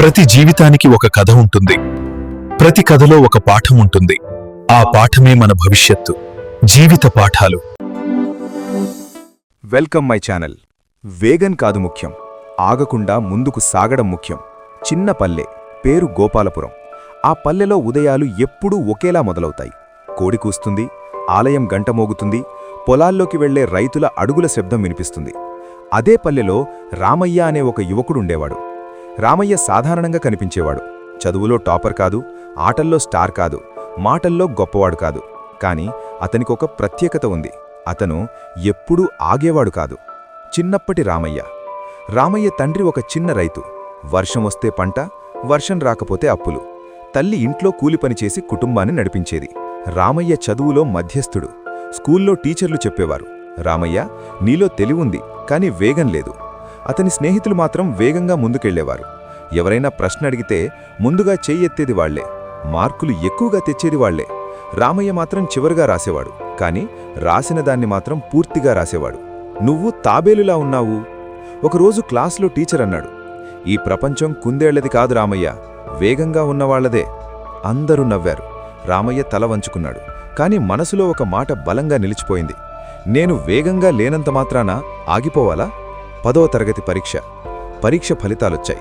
ప్రతి జీవితానికి ఒక కథ ఉంటుంది. ప్రతి కథలో ఒక పాఠం ఉంటుంది. ఆ పాఠమే మన భవిష్యత్తు. జీవిత పాఠాలు. Welcome my channel. వేగన్ కాదు ముఖ్యం. ఆగకుండా ముందుకు సాగడం ముఖ్యం. చిన్న పల్లె పేరు గోపాలపురం. ఆ పల్లెలో ఉదయాలు ఎప్పుడూ ఒకేలా మొదలవుతాయి. కోడి కూస్తుంది ఆలయం గంట మోగుతుంది పొలాల్లోకి వెళ్ళే రైతుల అడుగుల శబ్దం వినిపిస్తుంది. అదే పల్లెలో రామయ్య అనే ఒక యువకుడుండేవాడు రామయ్య సాధారణంగా కనిపించేవాడు. చదువులో టాపర్ కాదు ఆటల్లో స్టార్ కాదు మాటల్లో గొప్పవాడు కాదు. కాని అతనికొక ప్రత్యేకత ఉంది. అతను ఎప్పుడూ ఆగేవాడు కాదు. చిన్నప్పటి రామయ్య. రామయ్య తండ్రి ఒక చిన్న రైతు. వర్షం వస్తే పంట వర్షం రాకపోతే అప్పులు. తల్లి ఇంట్లో కూలిపనిచేసి కుటుంబాన్ని నడిపించేది. రామయ్య చదువులో మధ్యస్థుడు. స్కూల్లో టీచర్లు చెప్పేవారు. రామయ్య నీలో తెలివుంది కాని వేగం లేదు. అతని స్నేహితులు మాత్రం వేగంగా ముందుకెళ్ళేవారు ఎవరైనా ప్రశ్న అడిగితే ముందుగా చెయ్యెత్తేది వాళ్ళే మార్కులు ఎక్కువగా తెచ్చేది వాళ్ళే. రామయ్య మాత్రం చివరిగా రాసేవాడు కాని రాసిన దాన్ని మాత్రం పూర్తిగా రాసేవాడు. నువ్వు తాబేలులా ఉన్నావు. ఒకరోజు క్లాస్లో టీచర్ అన్నాడు ఈ ప్రపంచం కుందేళ్ళది కాదు రామయ్య వేగంగా ఉన్నవాళ్ళదే అందరూ నవ్వారు. రామయ్య తల వంచుకున్నాడు కాని మనసులో ఒక మాట బలంగా నిలిచిపోయింది నేను వేగంగా లేనంత మాత్రాన ఆగిపోవాలా? పదవ తరగతి పరీక్ష. పరీక్ష ఫలితాలొచ్చాయి.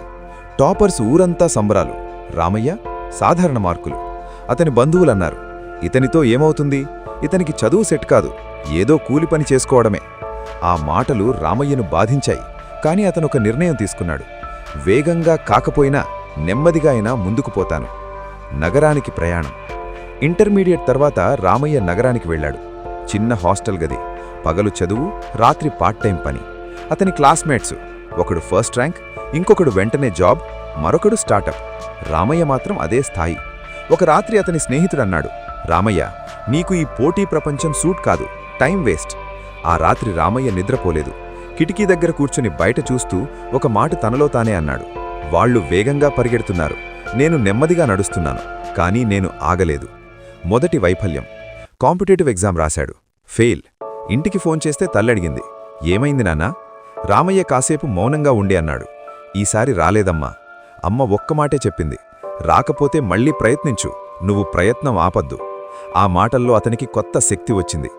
టాపర్స్ ఊరంతా సంబరాలు. రామయ్య సాధారణ మార్కులు. అతని బంధువులన్నారు ఇతనితో ఏమవుతుంది? ఇతనికి చదువు సెట్ కాదు. ఏదో కూలి పని చేసుకోవడమే. ఆ మాటలు రామయ్యను బాధించాయి. కాని అతనొక నిర్ణయం తీసుకున్నాడు. వేగంగా కాకపోయినా నెమ్మదిగా అయినా ముందుకు పోతాను. నగరానికి ప్రయాణం. ఇంటర్మీడియట్ తర్వాత రామయ్య నగరానికి వెళ్ళాడు. చిన్న హాస్టల్ గది. పగలు చదువు రాత్రి పార్ట్ టైం పని. అతని క్లాస్మేట్స్. ఒకడు ఫస్ట్ ర్యాంక్ ఇంకొకడు వెంటనే జాబ్ మరొకడు స్టార్టప్. రామయ్య మాత్రం అదే స్థాయి. ఒక రాత్రి అతని స్నేహితుడన్నాడు. రామయ్య నీకు ఈ పోటీ ప్రపంచం సూట్ కాదు టైం వేస్ట్. ఆ రాత్రి రామయ్య నిద్రపోలేదు. కిటికీ దగ్గర కూర్చుని బయట చూస్తూ ఒక మాట తనలో తానే అన్నాడు. వాళ్ళు వేగంగా పరిగెడుతున్నారు. నేను నెమ్మదిగా నడుస్తున్నాను కానీ నేను ఆగలేదు. మొదటి వైఫల్యం. కాంపిటేటివ్ ఎగ్జామ్ రాశాడు. ఫెయిల్. ఇంటికి ఫోన్ చేస్తే తల్లడిగింది. ఏమైంది నాన్నా? రామయ్య కాసేపు మౌనంగా ఉండి అన్నాడు. ఈసారి రాలేదమ్మా. అమ్మ ఒక్క మాటే చెప్పింది. రాకపోతే మళ్ళీ ప్రయత్నించు. నువ్వు ప్రయత్నం ఆపద్దు. ఆ మాటల్లో అతనికి కొత్త శక్తి వచ్చింది.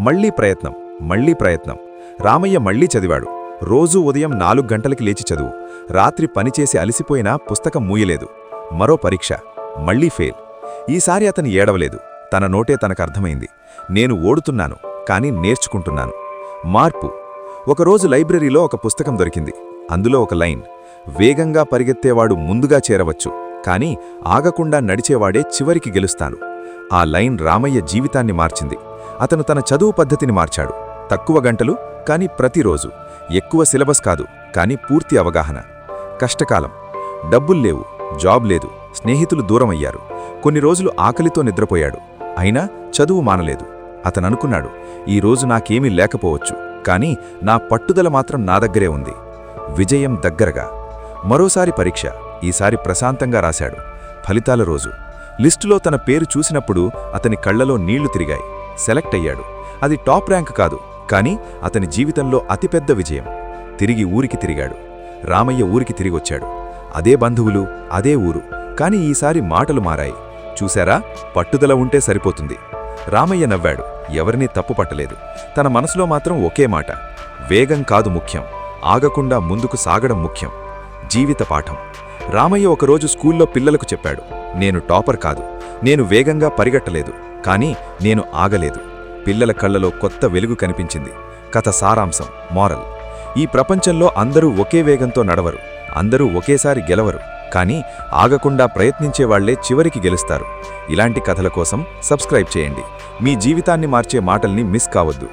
మళ్ళీ ప్రయత్నం మళ్ళీ ప్రయత్నం. రామయ్య మళ్ళీ చదివాడు. రోజూ ఉదయం నాలుగు గంటలకి లేచి చదువు. రాత్రి పనిచేసి అలిసిపోయినా పుస్తకం మూయలేదు. మరో పరీక్ష. మళ్ళీ ఫెయిల్. ఈసారి అతను ఏడవలేదు. తన నోటే తనకర్థమైంది నేను ఓడుతున్నాను కాని నేర్చుకుంటున్నాను. మార్పు. ఒకరోజు లైబ్రరీలో ఒక పుస్తకం దొరికింది. అందులో ఒక లైన్ వేగంగా పరిగెత్తేవాడు ముందుగా చేరవచ్చు కాని ఆగకుండా నడిచేవాడే చివరికి గెలుస్తాను ఆ లైన్ రామయ్య జీవితాన్ని మార్చింది. అతను తన చదువు పద్ధతిని మార్చాడు. తక్కువ గంటలు కాని ప్రతిరోజు. ఎక్కువ సిలబస్ కాదు కాని పూర్తి అవగాహన. కష్టకాలం. డబ్బుల్లేవు జాబ్ లేదు స్నేహితులు దూరమయ్యారు. కొన్ని రోజులు ఆకలితో నిద్రపోయాడు. అయినా చదువు మానలేదు. అతననుకున్నాడు ఈ రోజు నాకేమీ లేకపోవచ్చు. కాని నా పట్టుదల మాత్రం నా దగ్గరే ఉంది. విజయం దగ్గరగా. మరోసారి పరీక్ష ఈసారి ప్రశాంతంగా రాశాడు. ఫలితాల రోజు. లిస్టులో తన పేరు చూసినప్పుడు అతని కళ్ళలో నీళ్ళు తిరిగాయి. సెలెక్ట్ అయ్యాడు. అది టాప్ ర్యాంక్ కాదు. కాని అతని జీవితంలో అతిపెద్ద విజయం. తిరిగి ఊరికి తిరిగాడు. రామయ్య ఊరికి తిరిగొచ్చాడు అదే బంధువులు అదే ఊరు. కాని ఈసారి మాటలు మారాయి. చూశారా? పట్టుదల ఉంటే సరిపోతుంది. రామయ్య నవ్వాడు. ఎవరినీ తప్పుపట్టలేదు. తన మనసులో మాత్రం ఒకే మాట వేగం కాదు ముఖ్యం ఆగకుండా ముందుకు సాగడం ముఖ్యం జీవిత పాఠం. రామయ్య ఒకరోజు స్కూల్లో పిల్లలకు చెప్పాడు నేను టాపర్ కాదు నేను వేగంగా పరిగెట్టలేదు కానీ నేను ఆగలేదు. పిల్లల కళ్ళలో కొత్త వెలుగు కనిపించింది. కథ సారాంశం మారల్. ఈ ప్రపంచంలో అందరూ ఒకే వేగంతో నడవరు అందరూ ఒకేసారి గెలవరు. కానీ ఆగకుండా ప్రయత్నించేవాళ్ళే చివరికి గెలుస్తారు. ఇలాంటి కథల కోసం సబ్స్క్రైబ్ చేయండి. మీ జీవితాన్ని మార్చే మాటల్ని మిస్ కావద్దు.